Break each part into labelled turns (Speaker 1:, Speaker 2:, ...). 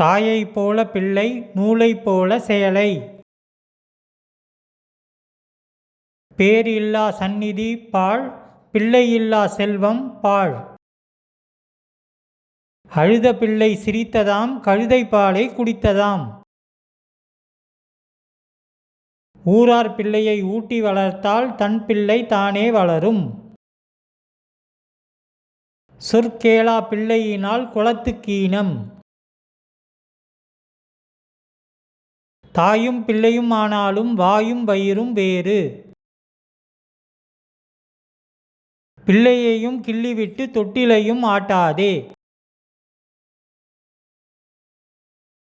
Speaker 1: தாயைப் போல பிள்ளை நூலைப் போல சேலை. பேரில்லா சந்நிதி பாழ் பிள்ளையில்லா செல்வம் பாழ். அழுத பிள்ளை சிரித்ததாம் கழுதை பாலை குடித்ததாம். ஊரார் பிள்ளையை ஊட்டி வளர்த்தால் தன் பிள்ளை தானே வளரும். சொற்கேளா பிள்ளையினால் குளத்துக்கீனம் தாயும் பிள்ளையும் ஆனாலும் வாயும் வயிறும் வேறு. பிள்ளையையும் கிள்ளிவிட்டு தொட்டிலையும் ஆட்டாதே.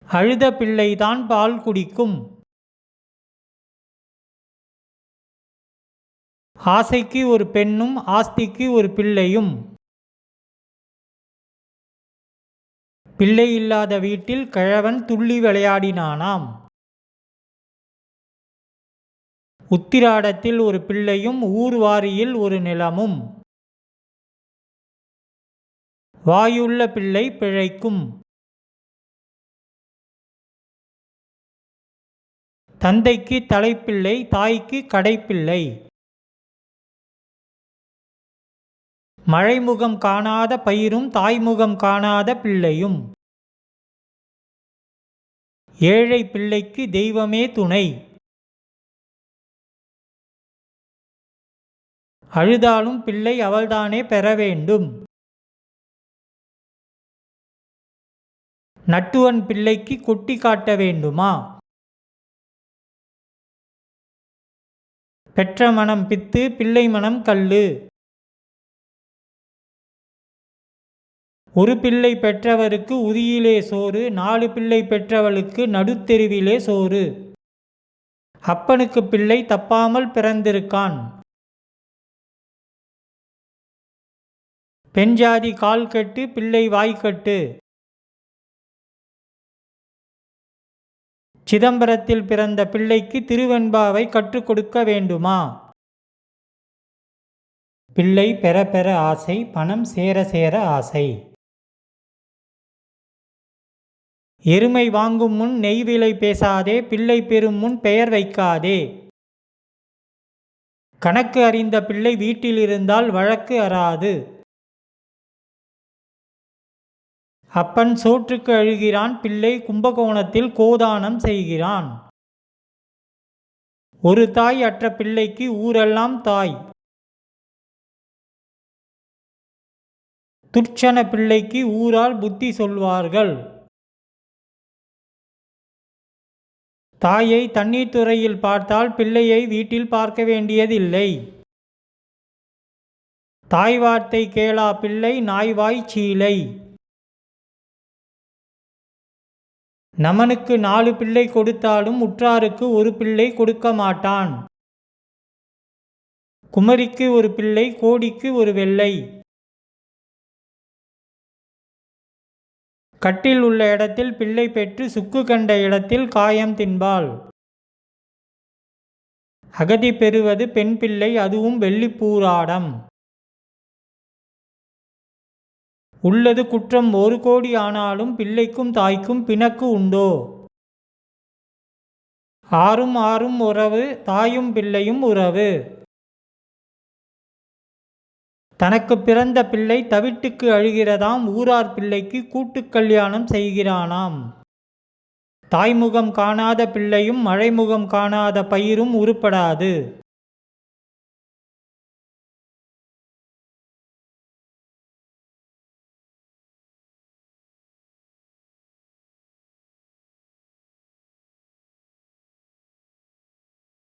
Speaker 1: அழுத பிள்ளைதான் பால் குடிக்கும். ஆசைக்கு ஒரு பெண்ணும் ஆஸ்திக்கு ஒரு பிள்ளையும். பிள்ளை இல்லாத வீட்டில் கிழவன் துள்ளி விளையாடினானாம். உத்திராடத்தில் ஒரு பிள்ளையும் ஊர்வாரியில் ஒரு நிலமும். வாயுள்ள பிள்ளை பிழைக்கும். தந்தைக்கு தலைப்பிள்ளை தாய்க்கு கடைப்பிள்ளை. மழைமுகம் காணாத பயிரும் தாய்முகம் காணாத பிள்ளையும். ஏழை பிள்ளைக்கு தெய்வமே துணை. அழுதாலும் பிள்ளை அவள்தானே பெற வேண்டும். நட்டுவன் பிள்ளைக்கு கொட்டி காட்ட வேண்டுமா? பெற்ற மனம் பித்து பிள்ளை மனம் கல்லு ஒரு பிள்ளை பெற்றவருக்கு உதியிலே சோறு நாலு பிள்ளை பெற்றவளுக்கு நடுத்தெருவிலே சோறு. அப்பனுக்கு பிள்ளை தப்பாமல் பிறந்திருக்கான். பெண்ஜாதி கால் கட்டு பிள்ளை வாய்க்கட்டு சிதம்பரத்தில் பிறந்த பிள்ளைக்கு திருவெண்பாவை கற்றுக் கொடுக்க வேண்டுமா? பிள்ளை பெற பெற ஆசை பணம் சேர சேர ஆசை. எருமை வாங்கும் முன் நெய் விலை பேசாதே பிள்ளை பெறும் முன் பெயர் வைக்காதே. கணக்கு அறிந்த பிள்ளை வீட்டில் இருந்தால் வழக்கு அறாது. அப்பன் சோற்றுக்கு அழுகிறான் பிள்ளை கும்பகோணத்தில் கோதானம் செய்கிறான். ஒரு தாய் அற்ற பிள்ளைக்கு ஊரெல்லாம் தாய். துர்ச்சன பிள்ளைக்கு ஊரார் புத்தி சொல்வார்கள். தாயை தண்ணீர் துறையில் பார்த்தால் பிள்ளையை வீட்டில் பார்க்க வேண்டியதில்லை. தாய் வார்த்தை கேளா பிள்ளை நாய்வாய் சீலை. நமனுக்கு நாலு பிள்ளை கொடுத்தாலும் உற்றாருக்கு ஒரு பிள்ளை கொடுக்க மாட்டான். குமரிக்கு ஒரு பிள்ளை கோடிக்கு ஒரு வெள்ளை. கட்டில் உள்ள இடத்தில் பிள்ளை பெற்று சுக்கு கண்ட இடத்தில் காயம் தின்பாள். அகதி பெறுவது பெண் பிள்ளை அதுவும் வெள்ளிப்பூராடம். உள்ளது குற்றம் ஒரு கோடி ஆனாலும் பிள்ளைக்கும் தாய்க்கும் பிணக்கு உண்டோ? ஆறும் ஆறும் உறவு தாயும் பிள்ளையும் உறவு. தனக்கு பிறந்த பிள்ளை தவிட்டுக்கு அழுகிறதாம் ஊரார் பிள்ளைக்கு கூட்டுக் கல்யாணம் செய்கிறானாம். தாய்முகம் காணாத பிள்ளையும் மழைமுகம் காணாத பயிரும் உருப்படாது.